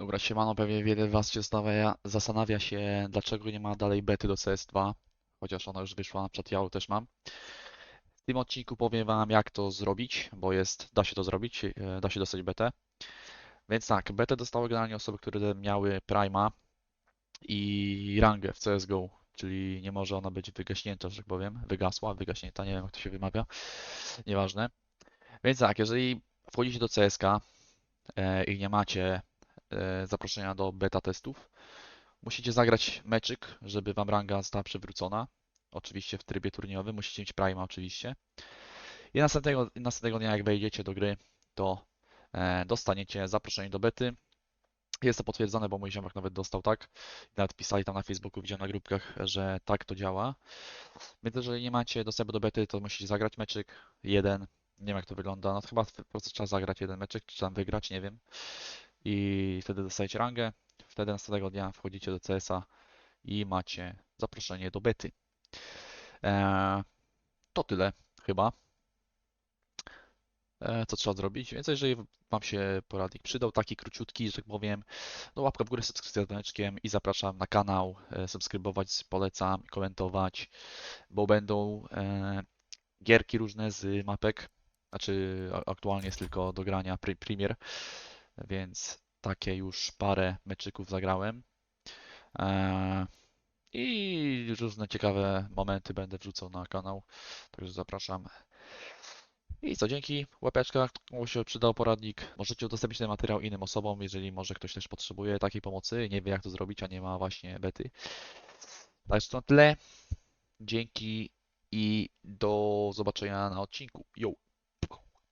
Dobra, siemano, pewnie wiele was się zastanawia, zastanawia się, dlaczego nie ma dalej bety do CS2, chociaż ona już wyszła, na przykład ja też mam. W tym odcinku powiem wam, jak to zrobić, bo jest, da się to zrobić, e, da się dostać betę. Więc tak, betę dostały generalnie osoby, które miały Prima i rangę w CSGO, czyli nie może ona być wygaśnięta, że tak powiem, wygasła, wygaśnięta, nie wiem jak to się wymawia, nieważne. Więc tak, jeżeli wchodzicie do CSK e, i nie macie zaproszenia do beta testów. Musicie zagrać meczyk, żeby wam ranga została przywrócona. Oczywiście w trybie turniejowym, musicie mieć Prima oczywiście. I następnego, następnego dnia jak wejdziecie do gry, to e, dostaniecie zaproszenie do bety. Jest to potwierdzone, bo mój ziomek nawet dostał tak. Nawet pisali tam na Facebooku, widziałem na grupkach, że tak to działa. Więc jeżeli nie macie dostępu do bety, to musicie zagrać meczyk jeden. Nie wiem jak to wygląda. No to chyba po prostu trzeba zagrać jeden meczyk, czy tam wygrać, nie wiem i wtedy dostajecie rangę. Wtedy następnego dnia wchodzicie do CS-a i macie zaproszenie do bety. Eee, to tyle chyba, eee, co trzeba zrobić. Więc jeżeli Wam się poradnik przydał, taki króciutki, że tak powiem, no łapka w górę, subskrypcja dzwoneczkiem i zapraszam na kanał, e, subskrybować, polecam, komentować, bo będą e, gierki różne z mapek. Znaczy aktualnie jest tylko do grania pre- Premier, więc takie już parę meczyków zagrałem. Eee, I różne ciekawe momenty będę wrzucał na kanał, także zapraszam. I co, dzięki, łapeczka, komu się przydał poradnik. Możecie udostępnić ten materiał innym osobom, jeżeli może ktoś też potrzebuje takiej pomocy, nie wie jak to zrobić, a nie ma właśnie bety. Także to tyle. Dzięki i do zobaczenia na odcinku. Yo!